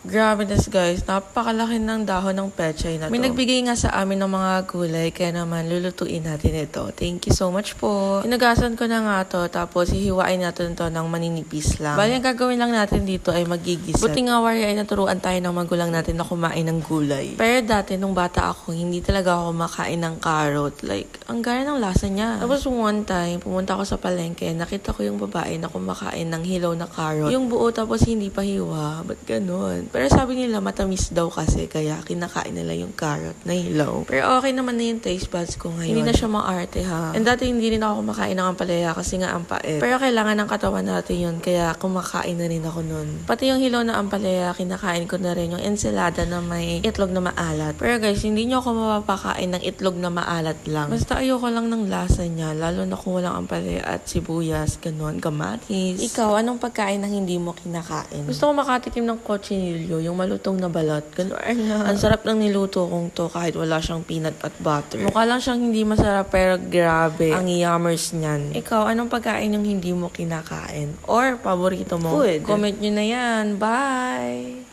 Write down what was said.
Grabe nas guys, napakalaki ng dahon ng pechay na to. May nagbigay nga sa amin ng mga gulay, kaya naman lulutuin natin ito. Thank you so much po. Inagasan ko na nga to, tapos hihiwain natin to ng maninipis lang. Bali, ang gagawin lang natin dito ay magigisa. Buti nga wari ay naturuan tayo ng magulang natin na kumain ng gulay. Pero dati, nung bata ako, hindi talaga ako kumakain ng carrot. Like, ang gaya ng lasa niya. Tapos one time, pumunta ako sa palengke, nakita ko yung babae na kumakain ng hilaw na carrot. Yung buo tapos hindi pa hiwa. Ba't ganun? Pero sabi nila matamis daw kasi kaya kinakain nila yung carrot na hilaw. Pero okay naman na yung taste buds ko ngayon. Hindi na siya maarte ha. And dati hindi rin ako kumakain ng ampalaya kasi nga ang pait. Pero kailangan ng katawan natin yun kaya kumakain na rin ako nun. Pati yung hilaw na ampalaya, kinakain ko na rin yung ensalada na may itlog na maalat. Pero guys, hindi nyo ako mapapakain ng itlog na maalat lang. Basta ayoko lang ng lasa niya, lalo na kung walang ampalaya at sibuyas, ganun, kamatis. Ikaw, anong pagkain na hindi mo kinakain? Gusto ko makatikim ng cochinillo, yung malutong na balat. Ganun. Ang sarap ng niluto kong to kahit wala siyang peanut at butter. Mukha lang siyang hindi masarap pero grabe ang yummers niyan. Ikaw, anong pagkain yung hindi mo kinakain? Or paborito mo? Food. Comment nyo na yan. Bye!